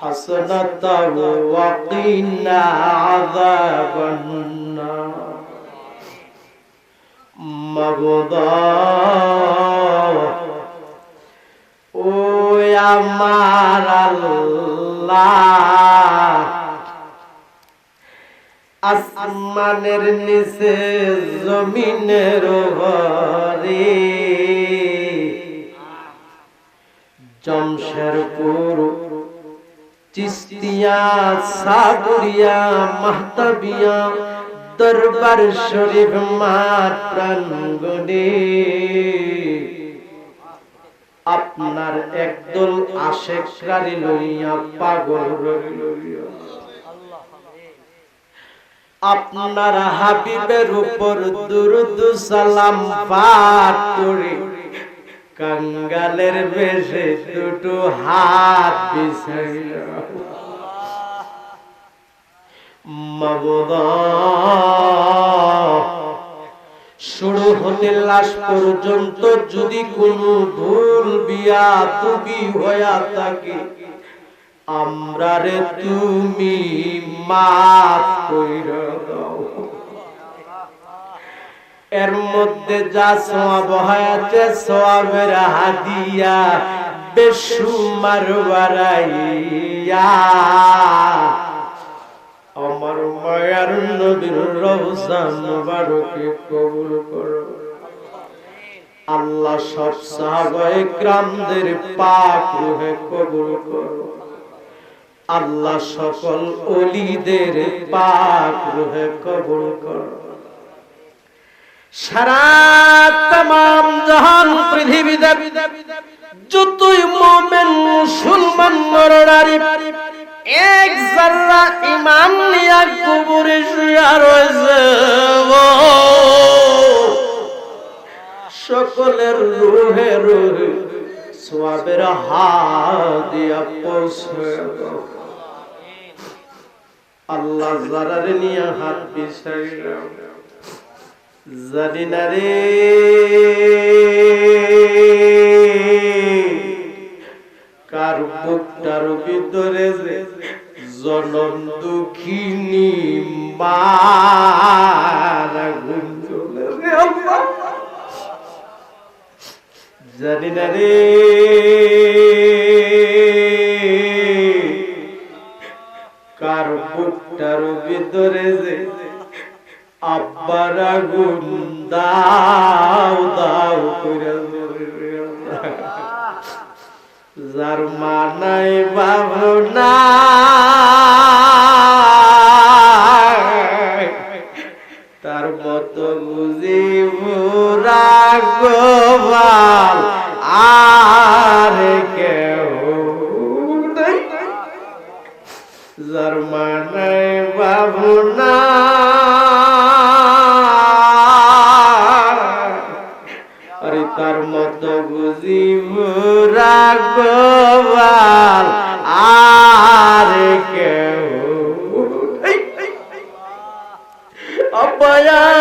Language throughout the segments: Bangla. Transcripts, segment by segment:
حسنة وقنا عذاب النار مغضى ও আমার আল্লাহ আসমানের নিচে জমিনের ঘরে জমশেরপুর চিস্তিয়া, সাগরিয়া, মাহতাবিয়া, দরবার শরীফ প্রাঙ্গণে। আপনার একদল আশেকারি লইয়া পাগল রইয়া আপনার হাবিবের উপর দুরুদ সালাম পাঠ করে কাঙ্গালের বেশে দুটো হাত শুরু হতে লাশ পর্যন্ত যদি কোনো ভুল বিয়া তুমি হইয়া থাকে, আমরা রে তুমি মাফ কইরা দাও। এর মধ্যে যা সোয়াব হয়েছে সোয়াবের হাদিয়া বেশুমার বাড়াইয়া আমার মায়ার নবীর রওজা মুবারকে কবুল করো। আল্লাহ সব সাহাবায়ে کرامদের পাক রূহে কবুল করো। আল্লাহ সকল ওলিদের পাক রূহে কবুল করো। সারা তাম জাহান পৃথিবীতে যতই মোমেন, মুসলমান এক ইমান নিয়া কবরে সকলের রুহে রুহে হাদিয়া পৌঁছে আল্লাহ জারার নিয়ে হাত বিছাইলাম জানি না রে। কার ভিতরে যে জনম দুঃখিনী রে জানি না রে। কার বুকটার ভিতরে যে আব্বার আগুন দাও দাও করে ভাবনা তার মতো বুঝি রাগবাল আর কেউ। যার মানাই রাগবাল আর কেউ অপয়া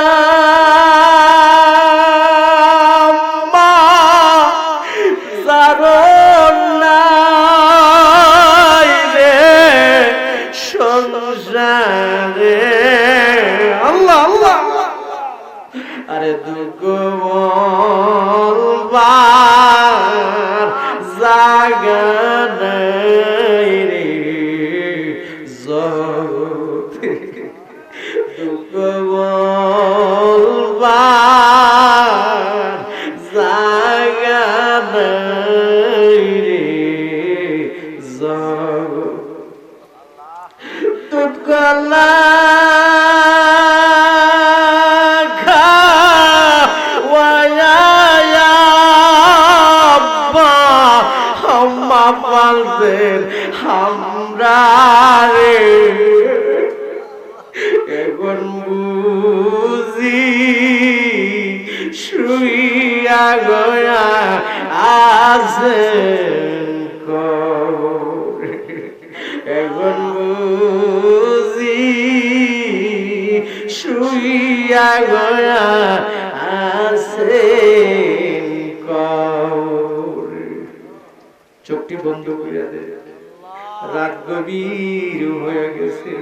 গভীর হয়ে গেছে।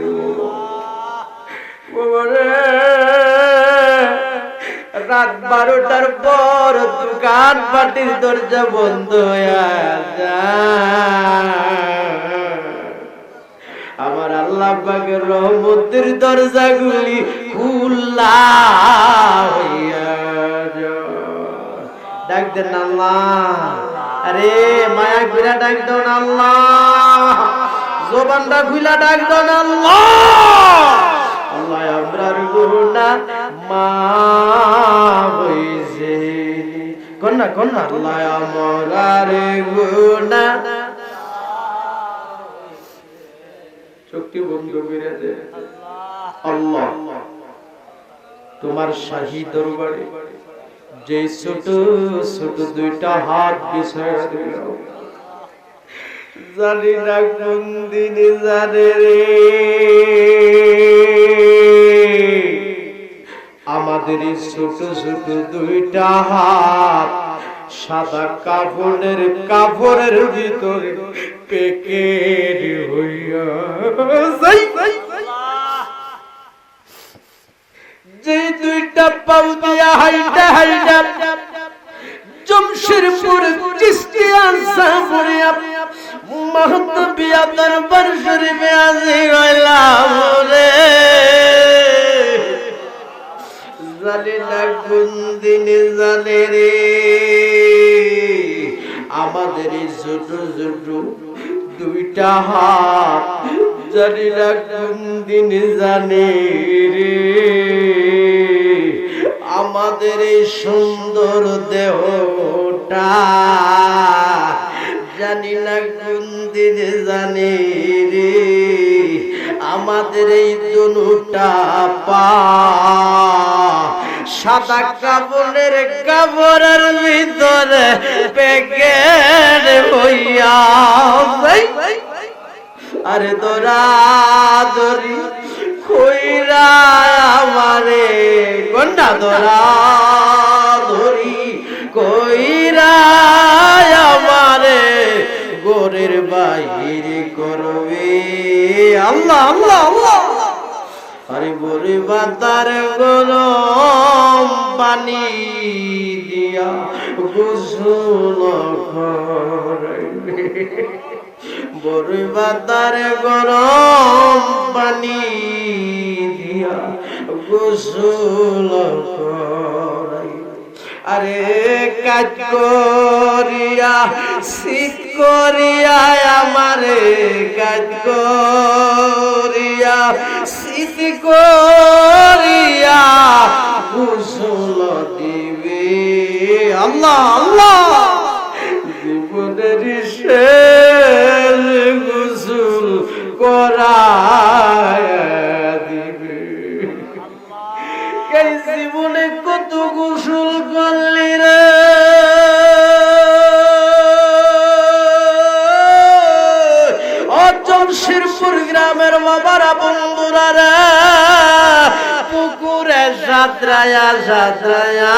রাত বারোটার পর দোকান পাটির দরজা বন্ধ হয়ে আমার আল্লাহ পাকের রহমতের দরজাগুলি যায়। ডাক দেন আল্লাহ। আরে মায়া ঘুরা ডাক দেন আল্লাহ। জোবানটা খুলা ডাক আল্লাহ। কন্যা কন্যা। বন্ধ করে দে। আল্লাহ, তোমার শাহী দরবারে যে ছোট ছোট দুইটা হাত বিষয় দিল জানি না কোন দিনে জানে রে। আমাদের ছোট ছোট দুইটা হাত সাদা কাপড়ের কাপড়ের ভিতরে পেকের হইয়া যে দুইটা পাউ দিয়া হাইটা হাইটা বিয়া দরবার শরীফে আজি গইলাম রে জানি না কোন দিনে জানে রে। আমাদের ছোট ছোট দুইটা হাত জানি না কোন দিনে জানে রে। আমাদের সুন্দর দেহটা জানি না কোন দিনে জানে রে। আমাদের এই দুটা পা। সাদা কাপড়ের কাপড়ের ভিতরে পেকের হইয়া। আরে দোরা দরি কইরা আমারে। গন্ডা দোরা ধরি কইরা আমারে? গোরের বাইরে করবে। আল্লাহ আল্লাহ আল্লাহ। আরে বরে বাতার গরম পানি দিয়া গোসল করাইবে বরে বাতার গরম পানি দিয়া গোসল করাইবে আরে কাজ করিয়া, শীত করিয়া, আমারে কাজ করিয়া, শীত করিয়া কুশল দিবে। আল্লাহ আল্লাহ! জীবনের শেষ গুসুল করায় কত গোসল করলি রে। অজমশিরপুর গ্রামের বাবারা বন্ধুরা রে, পুকুরে সাঁতরায়া সাঁতরায়া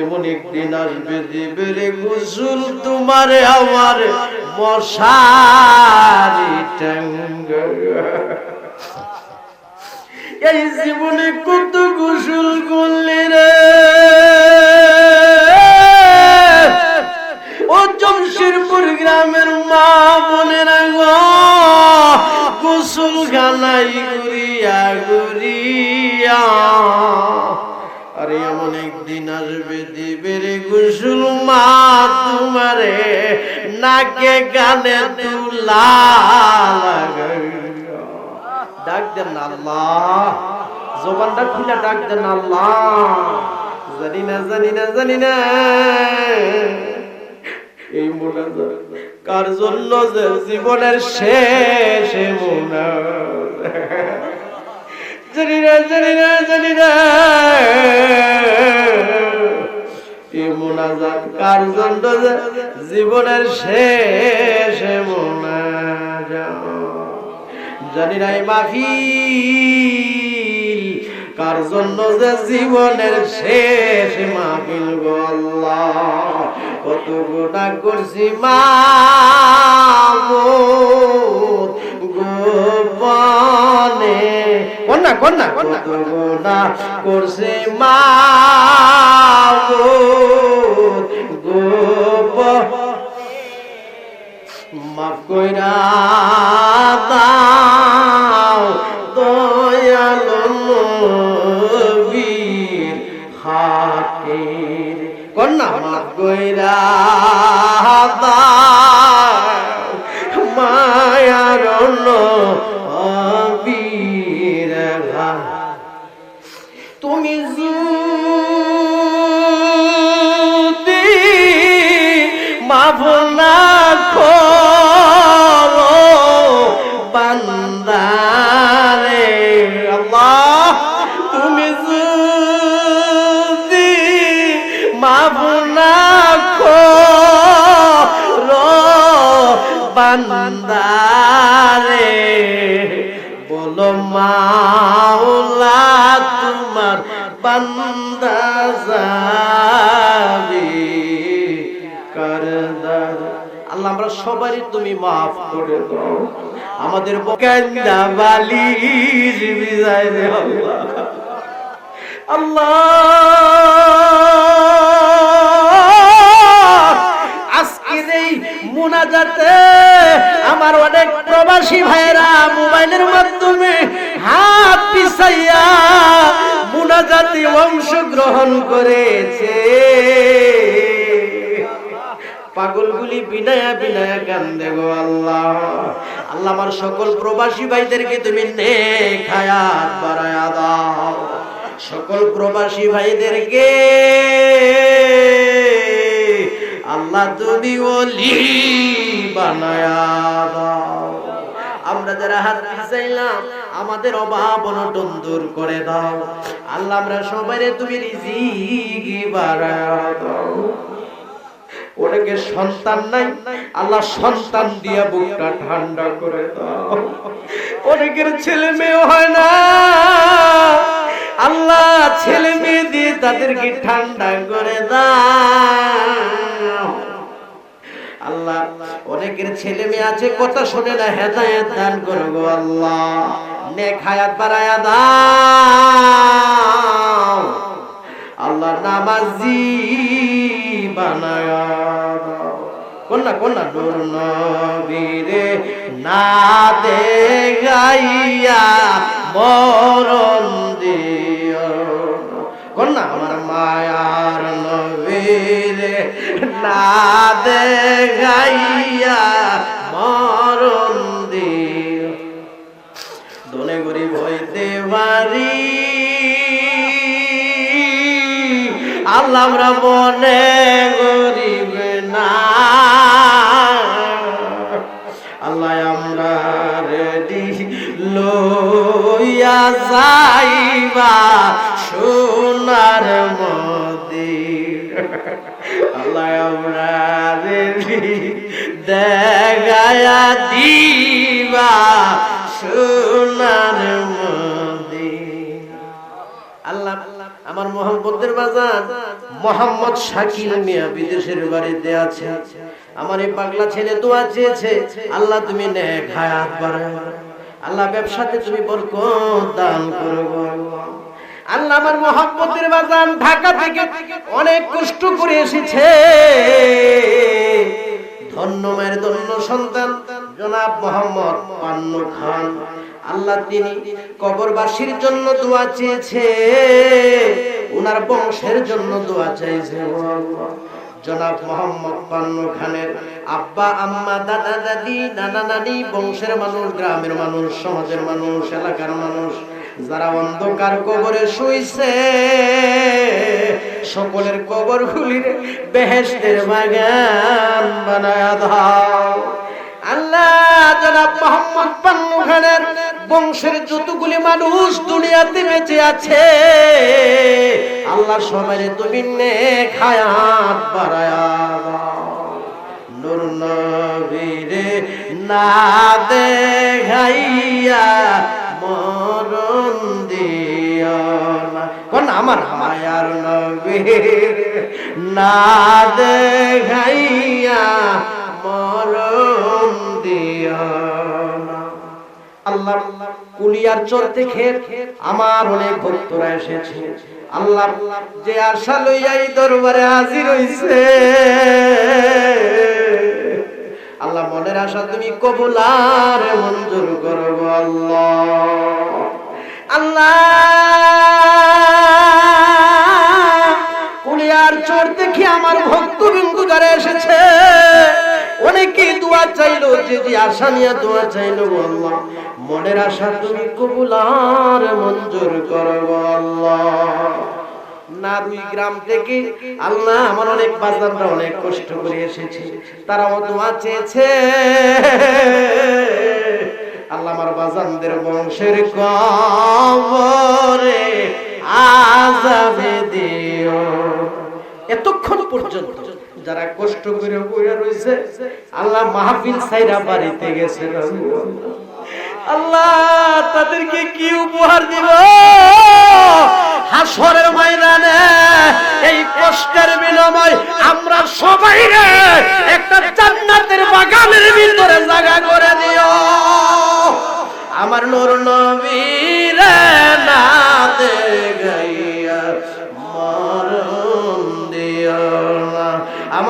এমন একদিন আসবে দেবের গোসল তোমার আমার মশারি টাঙ্গা এই জীবনে কত গোসল করলি রে? ও জমশেরপুর গ্রামের মা বোনেরা গো গোসল গালাই গুরিয়া গুরিয়া আরে এমন একদিন আসবে দিবের গোসল মা তোমারে নাকে গানে তুলা লাগাইয়া ডাক দেন না আল্লাহ। জবানটা খুলে ডাক দেন না আল্লাহ। জানি না জানি না জানি না। এই কার জন্য জীবনের শেষ মোনাজাত জানি না জানি না জানি না। এই মোনাজাত কার জন্য জীবনের শেষ মোনাজাত জানি না এই মাহফিল। কার জন্য যে জীবনের শেষ মাহফিল গো আল্লাহ? কত গোটা করছি মা গোপনে। কন্যা কন্যা কন্যা। গোটা করছে মা গোপ মাফ কইরা কইরা করো বান্দারে, বলো মাওলা তোমার বান্দা যাবে করদার আল্লাহ, আমরা সবারই তুমি মাফ করে দাও। আমাদের কান্দা বালিশ বিদায় দে আল্লাহ। আল্লাহ। মুনাজাতে আমার অনেক প্রবাসী ভাইরা মোবাইলের মাধ্যমে হাত পিছাইয়া মুনাজাতে অংশগ্রহণ করেছে। পাগলগুলি বিনায়া বিনায়া কান্দে গো আল্লাহ। আল্লাহ আমার সকল প্রবাসী ভাইদেরকে তুমি নেক হায়াত বাড়ায়া দাও। সকল প্রবাসী ভাইদেরকে আল্লাহ তুমি ওলি বানায়া আমরা যারা হাত পিছাইলাম আমাদের অভাব অনটন দূর করে দাও। আল্লাহ, আমরা সবাই তুমি রিজিক বাড়ায়া দাও। অনেকে সন্তান নাই, আল্লাহ সন্তান দিয়া বুকটা ঠান্ডা করে দাও। অনেকের ছেলে মেয়ে হয় না। আল্লাহ ছেলে মেয়ে দিয়ে তাদেরকে ঠান্ডা করে দাও। আল্লাহ, অনেকের ছেলে মেয়ে আছে, কথা শুনে না, হেদায়েত দান করো গো আল্লাহ। নেক হায়াত বাড়ায়া দাও। আল্লাহ নামাজি বানায়া কন্যা কন্যা, নূর নবীরে না দে গাইয়া মরণ আমার মায়ার নবীরে না দে গাইয়া মরণ দিও। দোনে গরিব হইতে পারি। আল্লাহ আমরা মনে গরিব না। আল্লাহ আমরা রেডি লইয়া সোনার মদির। আল্লাহ দিবা সোনার আমার মোহাম্মদের বাজার মোহাম্মদ শাকিল মিয়া বিদেশের বাড়িতে আছে। আমার এই পাগলা ছেলে দোয়া চেয়েছে, আল্লাহ তুমি নেক হায়াত বাড়ায় আল্লাহ ব্যবসাতে তুমি বরকত দান করো গো। আল্লাহ আমার মোহাম্মদের বাজান ঢাকা থেকে অনেক কষ্ট করে এসেছে ধন্য মায়ের ধন্য সন্তান, জনাব মোহাম্মদ পান্নু খান আল্লাহ তিনি কবরবাসীর জন্য দোয়া চেয়েছে উনার বংশের জন্য দোয়া চাইছে। জনাব মোহাম্মদ খানের আব্বা, আম্মা, দাদা, দাদি, নানা, নানি, বংশের মানুষ, গ্রামের মানুষ, সমাজের মানুষ, এলাকার মানুষ, যারা অন্ধকার কবরে শুইছে, সকলের কবর গুলির বেহেস্তের বাগান বানায় দাও। আল্লাহ, জনাব মোহাম্মদ পান্নু খানের বংশের যতগুলি মানুষ দুনিয়াতে বেঁচে আছে আল্লাহ সবাই তুমি নে খায়াত না। কোন আমার নবীর না দেখাইয়া মরণ আল্লাহ কুলিয়ার চর থেকে আমার অনেক ভক্তরা এসেছে। আল্লাহ যে আশা লইয়া এই দরবারে হাজির হইছে। আল্লাহ মনের আশা তুমি কবুলার মঞ্জুর করব আল্লাহ। আল্লাহ, কুলিয়ার চোর দেখে আমার ভক্ত বিন্দু এসেছে দোয়া চাইলো, যে যে আশা নিয়ে দোয়া চাইলো আল্লাহ। মনের আশা তুমি কবুলার মঞ্জুর করো গো আল্লাহ। কষ্ট করে দোয়া চেয়েছে। আল্লাহ আমার বাজানদের বংশের এতক্ষণ পর্যন্ত যারা কষ্ট করে বইয়া রয়েছে, আল্লাহ মাহফিল সাইরা বাড়িতে গেছে আল্লাহ, তাদেরকে কি উপহার দিব? হাসরের ময়দানে এই কষ্টের বিনিময় আমরা সবাই একটা জান্নাতের বাগানের ভিতরে জায়গা করে দিও। আমার নূর নবীর না দে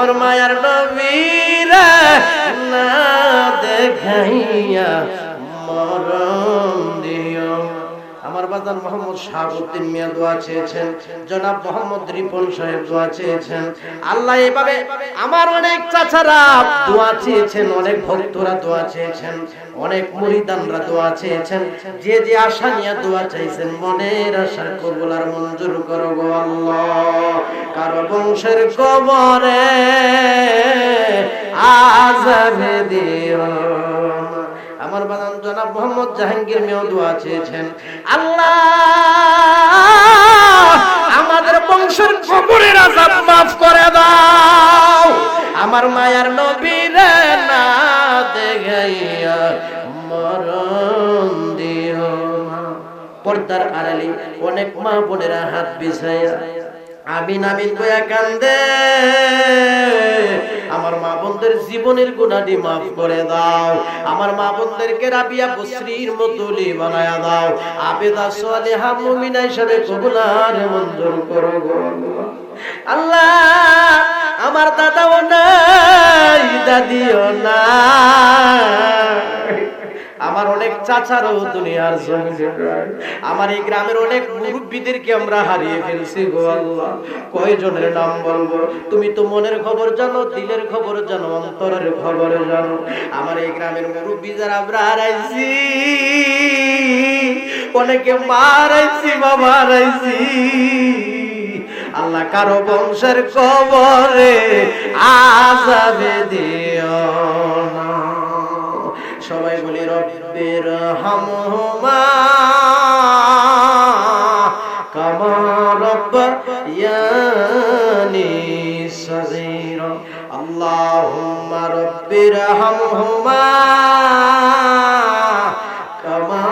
আমার মায়ার নবীরা না দেখাইয়া মরণ আমার বাজান মোহাম্মদ শাহাবুদ্দিন মিয়া দোয়া চেয়েছেন, জনাব মোহাম্মদ রিপন সাহেব দোয়া চেয়েছেন। আল্লাহ এভাবে আমার অনেক চাচারা দোয়া চেয়েছেন, অনেক ভক্তরা দোয়া চেয়েছেন, অনেক মুরিদানরা দোয়া চেয়েছেন। যে যে আশা নিয়ে দোয়া চাইছেন, মনের আশার কবুল আর মঞ্জুর করো গো আল্লাহ। কারও বংশের কবরে আজাবে দিও। আমার বানান জনাব মোহাম্মদ জাহাঙ্গীর মেয়েও দোয়া চেয়েছেন। আল্লাহ, আমাদের বংশের কবরের আজাব মাফ করে দাও। আমার মায়ার নবীর না দেখাইয়া মরণ দিও। পর্দার আড়ালে অনেক মা বোনেরা হাত বিছাইয়া আমিন আমিন কয়া কান্দে। আমার মা বোনদের জীবনের গুণাটি মাফ করে দাও। আমার মা বোনদেরকে রাবিয়া বসরির মতুলি বানায়া দাও। আবেদা সালেহা মুমিনা হিসাবে কবুলার মঞ্জুর করো আল্লাহ, আমার দাদাও নাই, দাদিও নাই। আমার অনেক চাচারও দুনিয়ার জমিনে। আমার এই গ্রামের অনেক মুরব্বীদেরকে আমরা হারিয়ে ফেলছি গো আল্লাহ। কয়জনের নাম বলব? তুমি তো মনের খবর জানো, দিলের খবর জানো, অন্তরের খবর জানো। আমার এই গ্রামের মুরব্বী যারা আমরা হারাইছি, অনেকে মারাইছি, বাবা হারাইছি। আল্লাহ কারও বংশের কবরে আজাবে দিও। বলি রব্বের হামহুমা কামা রব্ব ইয়ানি সগীর। আল্লাহুম্মা রব্বির হামহুমা কামা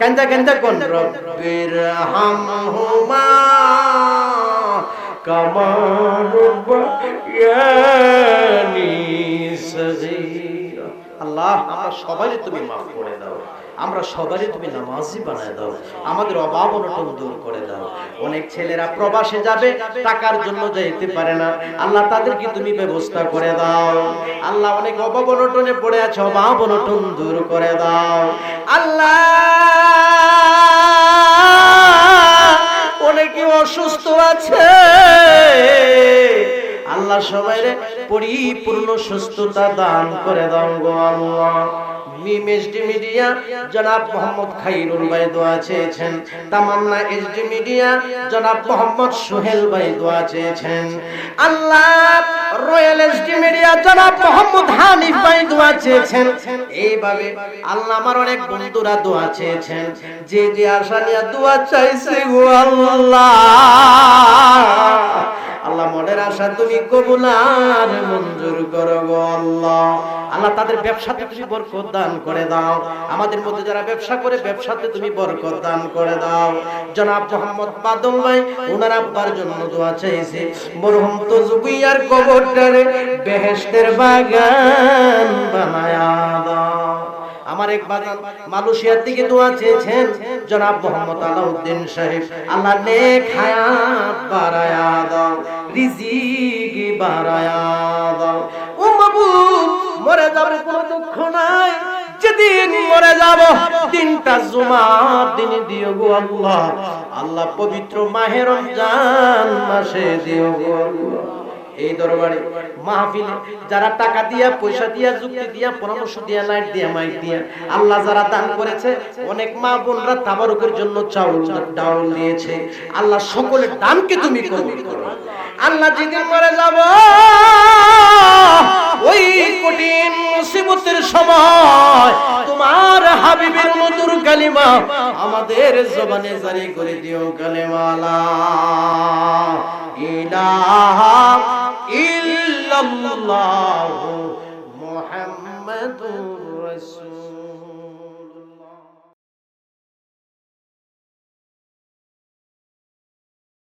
কান্দা কান্দা কোন রব্বির হামহুমা কামা রব্বায়ানি সগীর। আল্লাহ আমরা সবাই তুমি মাফ করে আমরা সবারই তুমি নামাজি বানায় দাও, আমাদের অভাব অনটন দূর করে দাও। অনেক ছেলেরা প্রবাসে যাবে, টাকার জন্য যাইতে পারে না। আল্লাহ তাদেরকে তুমি ব্যবস্থা করে দাও। আল্লাহ অনেক অভাব অনটনে পড়ে আছে, অভাব অনটন দূর করে দাও। আল্লাহ অনেকে অসুস্থ আছে। আল্লাহ সবাই পরিপূর্ণ সুস্থতা দান করে দাও গো আল্লাহ। মিম এসডি মিডিয়া, জনাব মোহাম্মদ খাইরুল ভাই দোয়া চেয়েছেন তামান্না এসডি মিডিয়া, জনাব মোহাম্মদ সোহেল ভাই দোয়া চেয়েছেন আল্লাহ রয়্যাল এসডি মিডিয়া, জনাব মোহাম্মদ হানিফ ভাই দোয়া চেয়েছেন এইভাবে আল্লাহ আমার অনেক বন্ধুরা দোয়া চেয়েছেন। যে যে আশা নিয়ে দোয়া চাইছে গো আল্লাহ। আল্লাহ মনের আশা তুমি কবুল আর মঞ্জুর করো আল্লাহ। আল্লাহ তাদের ব্যবসাতে তুমি বরকত দান করে দাও। আমাদের মধ্যে যারা ব্যবসা করে, ব্যবসাতে তুমি বরকত দান করে দাও। জনাব মোহাম্মদ বাদল ভাই ওনার আব্বার জন্য দোয়া চাইছে। মরহুম তো জুবিয়ার কবরটারে বেহেশতের বাগান বানায়া দাও। আমার এক বাগান মালয়েশিয়ার দিকে দোয়া চেয়েছেন জনাব মোহাম্মদ আলাউদ্দিন সাহেব। আল্লাহ নেক হায়াত বাড়ায়া দাও, রিজিক বাড়ায়া দাও। ও মাবুদ মরে যাবে কোনো দুঃখ নাই। যেদিন মরে যাব তিনটা জুমার দিন দিও গো আল্লাহ। আল্লাহ পবিত্র মাহে রমজান মাসে দিও গো এই দরবারে মাহফিলে যারা টাকা দিয়া, পয়সা দিয়া, যুক্তি দিয়া, পরামর্শ দিয়া লাইট দিয়া মাইক দিয়া, আল্লাহ যারা দান করেছে, অনেক মা বোনরা তাবারুকের জন্য চাউল ডাউল দিয়েছে। আল্লাহ সকলের দানকে তুমি কবুল করো। আল্লাহ যেদিন মরে যাব। ওই কঠিন মুসিবতের সময় তোমার হাবিবের মধুর কালিমা আমাদের জবানে জারি করে দিও কালিমালা। ইলাহা ইল্লাল্লাহু মুহাম্মাদুর